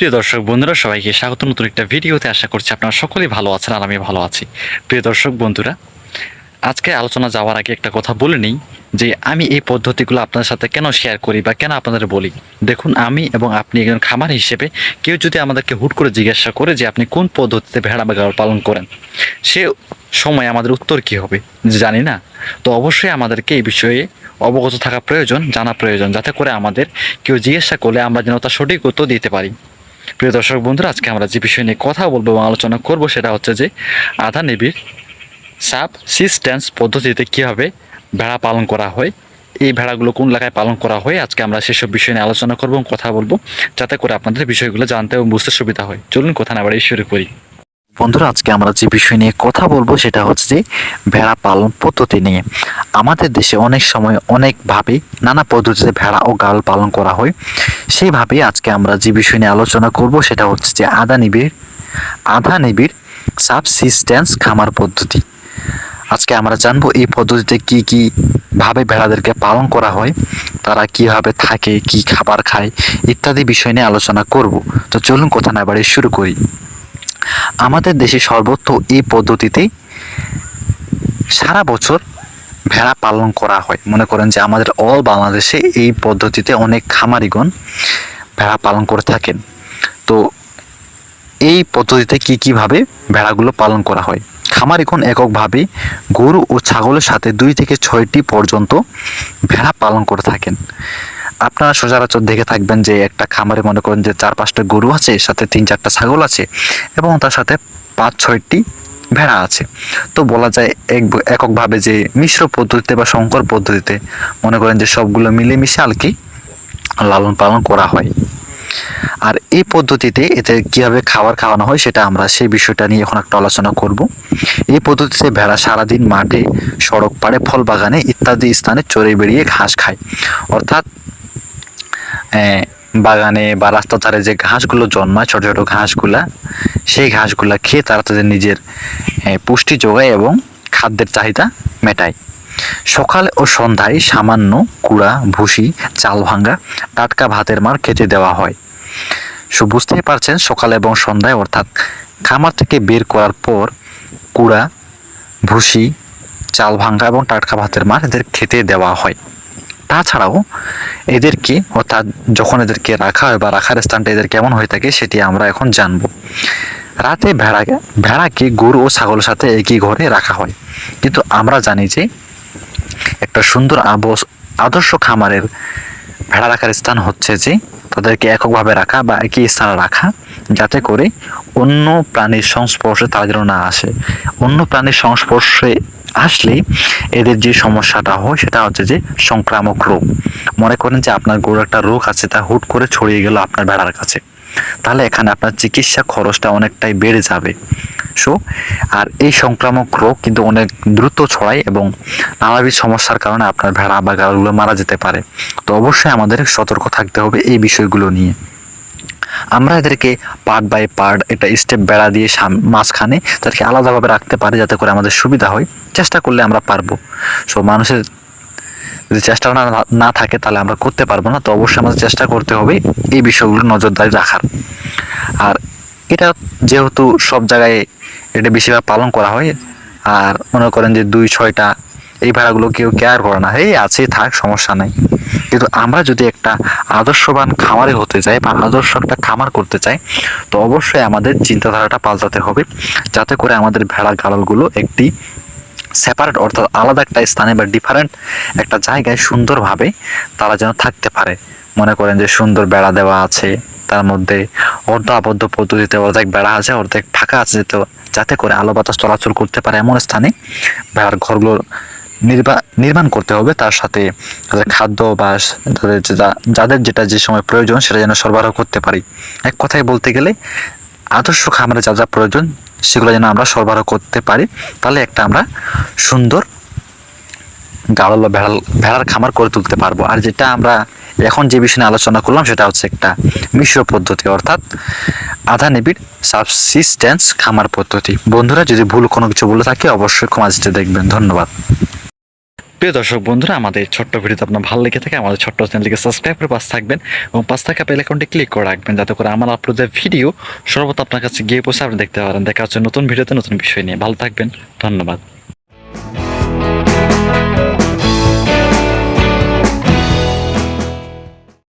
প্রিয় দর্শক বন্ধুরা, সবাইকে স্বাগত। নতুন একটা ভিডিওতে আশা করছি আপনারা সকলেই ভালো আছেন আর আমি ভালো আছি। প্রিয় দর্শক বন্ধুরা, আজকে আলোচনা যাওয়ার আগে একটা কথা বলে নিই যে আমি এই পদ্ধতিগুলো আপনাদের সাথে কেন শেয়ার করি বা কেন আপনাদের বলি। দেখুন, আমি এবং আপনি একজন খামার হিসেবে কেউ যদি আমাদেরকে হুট করে জিজ্ঞাসা করে যে আপনি কোন পদ্ধতিতে ভেড়া বা পালন করেন, সে সময় আমাদের উত্তর কি হবে? জানি না। তো অবশ্যই আমাদেরকে এই বিষয়ে অবগত থাকা প্রয়োজন, জানা প্রয়োজন, যাতে করে আমাদের কেউ জিজ্ঞাসা করলে আমরা যেন তার সঠিক উত্তর দিতে পারি। প্রিয় দর্শক বন্ধুরা, আজকে আমরা যে বিষয় নিয়ে কথা বলব এবং আলোচনা করব সেটা হচ্ছে যে আধা নিবিড় সাব সিস্টেন্স পদ্ধতিতে কীভাবে ভেড়া পালন করা হয়, এই ভেড়াগুলো কোন এলাকায় পালন করা হয়, আজকে আমরা সেসব বিষয় নিয়ে আলোচনা করব এবং কথা বলব, যাতে করে আপনাদের বিষয়গুলো জানতে এবং বুঝতে সুবিধা হয়। চলুন কথা না বাড়ি শুরু করি। বন্ধুরা, আজকে আমরা যে বিষয় নিয়ে কথা বলব সেটা হচ্ছে যে ভেড়া পালন পদ্ধতি নিয়ে। আমাদের দেশে অনেক সময় অনেকভাবে নানা পদ্ধতিতে ভেড়া ও গাল পালন করা হয়। সেইভাবেই আজকে আমরা যে বিষয় নিয়ে আলোচনা করব সেটা হচ্ছে যে আধা নিবিড় আধা নিবিড় সাবসিস্টেন্স খামার পদ্ধতি। আজকে আমরা জানব এই পদ্ধতিতে কি কি ভাবে ভেড়াদেরকে পালন করা হয়, তারা কীভাবে থাকে, কি খাবার খায় ইত্যাদি বিষয় নিয়ে আলোচনা করব। তো চলুন কথা না বাড়ি শুরু করি। আমাদের দেশে সর্বত্র এই পদ্ধতিতে সারা বছর ভেড়া পালন করা হয়। মনে করেন যে আমাদের অল বাংলাদেশে এই পদ্ধতিতে অনেক খামারিগণ ভেড়া পালন করে থাকেন। তো এই পদ্ধতিতে কি কীভাবে ভেড়াগুলো পালন করা হয়? খামারিগণ এককভাবে গরু ও ছাগলের সাথে দুই থেকে ছয়টি পর্যন্ত ভেড়া পালন করে থাকেন। আপনারা সচরাচর দেখে থাকবেন যে একটা খামারে মনে করেন যে চার পাঁচটা গরু আছে, সাথে তিন চারটা ছাগল আছে এবং তার সাথে পাঁচ, ছয়টি ভেড়া আছে। তো বলা যায় এক, এককভাবে যে মিশ্র পদ্ধতিতে বা সংকর পদ্ধতিতে মনে করেন যে সবগুলো মিলেমিশে আর কি লালন পালন করা হয়। আর এই পদ্ধতিতে এতে কীভাবে খাবার খাওয়ানো হয় সেটা আমরা সেই বিষয়টা নিয়ে এখন একটা আলোচনা করব। এই পদ্ধতিতে ভেড়া সারাদিন মাঠে, সড়ক পাড়ে ফল বাগানে ইত্যাদি স্থানে চড়ে বেরিয়ে ঘাস খায়। অর্থাৎ বাগানে বা রাস্তার ধারে যে ঘাসগুলো জন্মায়, ছোটো ছোটো ঘাসগুলা, সেই ঘাসগুলা খেয়ে তারা তাদের নিজের পুষ্টি যোগায় এবং খাদ্যের চাহিদা মেটায়। সকাল ও সন্ধ্যায় সামান্য কুড়া, ভুসি, চাল ভাঙ্গা, টাটকা ভাতের মার খেতে দেওয়া হয়। সো, বুঝতেই পারছেন, সকাল এবং সন্ধ্যায় অর্থাৎ খামার থেকে বের করার পর কুড়া, ভুসি, চাল ভাঙ্গা এবং টাটকা ভাতের মার এদের খেতে দেওয়া হয়। তাছাড়াও এদেরকে, অর্থাৎ যখন এদেরকে রাখা হয় বা রাখার স্থানটা এদের কেমন হয়ে থাকে সেটি আমরা এখন জানব। রাতে ভেড়াকে ভেড়াকে গরু ও ছাগলের সাথে একই ঘরে রাখা হয়। কিন্তু আমরা জানি যে একটা সুন্দর আবস, আদর্শ খামারের ভেড়া রাখার স্থান হচ্ছে যে তাদেরকে এককভাবে রাখা বা একই স্থানে রাখা, যাতে করে অন্য প্রাণীর সংস্পর্শে তারা যেন না আসে। অন্য প্রাণীর সংস্পর্শে আসলেই এদের যে সমস্যাটা হয়, সেটা হচ্ছে যে সংক্রামক রোগ। মনে করেন যে আপনার গরুর একটা রোগ আছে, তা হুট করে ছড়িয়ে গেল আপনার ভেড়ার কাছে। তাহলে এখানে আপনার চিকিৎসা খরচটা অনেকটাই বেড়ে যাবে। সো আর এই সংক্রামক রোগ কিন্তু অনেক দ্রুত ছড়ায় এবং নানাবিধ সমস্যার কারণে আপনার ভেড়া বা গাড়গুলো মারা যেতে পারে। তো অবশ্যই আমাদের সতর্ক থাকতে হবে এই বিষয়গুলো নিয়ে। আমরা এদেরকে পার্ট বাই পার্ট এটা স্টেপ বেড়া দিয়ে মাঝখানে তাদেরকে আলাদাভাবে রাখতে পারি যাতে করে আমাদের সুবিধা হয়। চেষ্টা করলে আমরা পারব। সো মানুষের যদি চেষ্টা না না থাকে তাহলে আমরা করতে পারব না। তো অবশ্যই আমাদের চেষ্টা করতে হবে এই বিষয়গুলো নজরদারি রাখার। আর এটা যেহেতু সব জায়গায় এটা বেশিরভাগ পালন করা হয়, আর মনে করেন যে দুই, ছয়টা এই ভাড়াগুলো কেউ কেয়ার করে না। এই আছে, থাক, সমস্যা নাই। কিন্তু আমরা যদি একটা আদর্শবান খামারে হতে চাই বা আদর্শ একটা খামার করতে চাই, তো অবশ্যই আমাদের চিন্তাধারাটা পাল্টাতে হবে। যাতে করে আমাদের ভেড়া গাড়লগুলো একটি সেপারেট অর্থাৎ আলাদা একটা স্থানে বা ডিফারেন্ট একটা জায়গায় সুন্দরভাবে তারা যেন থাকতে পারে। মনে করেন যে সুন্দর বেড়া দেওয়া আছে, তার মধ্যে অর্ধ আবদ্ধ পদ্ধতিতে অর্ধেক বেড়া আছে, অর্ধেক ফাঁকা আছে, তো যাতে করে আলো বাতাস চলাচল করতে পারে এমন স্থানে। ভেড়ার ঘরগুলো নির্মাণ করতে হবে, তার সাথে তাদের খাদ্য বা তাদের যাদের যেটা যে সময় প্রয়োজন সেটা যেন সরবরাহ করতে পারি। এক কথায় বলতে গেলে, আদর্শ খামারে যা যা প্রয়োজন সেগুলো যেন আমরা সরবরাহ করতে পারি, তাহলে একটা আমরা সুন্দর গাড়ল বা ভেড়াল, ভেড়ার খামার করে তুলতে পারব। আর যেটা আমরা এখন যে বিষয় আলোচনা করলাম সেটা হচ্ছে একটা মিশ্র পদ্ধতি, অর্থাৎ আধা নিবিড় সাবসিস্টেন্স খামার পদ্ধতি। বন্ধুরা, যদি ভুল কোনো কিছু বলে থাকি, অবশ্যই ক্ষমা দেখবেন। ধন্যবাদ। প্রিয় দর্শক বন্ধুরা, আমাদের ছোট্ট ভিডিওতে আপনার ভালো লেগে থাকে, আমাদের ছোট্ট চ্যানেলটিকে সাবস্ক্রাইব করে পাশে থাকবেন এবং পাশ থাকা বেল আইকনটি ক্লিক করে রাখবেন যাতে করে আমার আপলোডের ভিডিও সর্বত আপনার কাছে গিয়ে পৌঁছে আপনি দেখতে পারেন। দেখা হচ্ছে নতুন ভিডিওতে নতুন বিষয় নিয়ে। ভালো থাকবেন। ধন্যবাদ।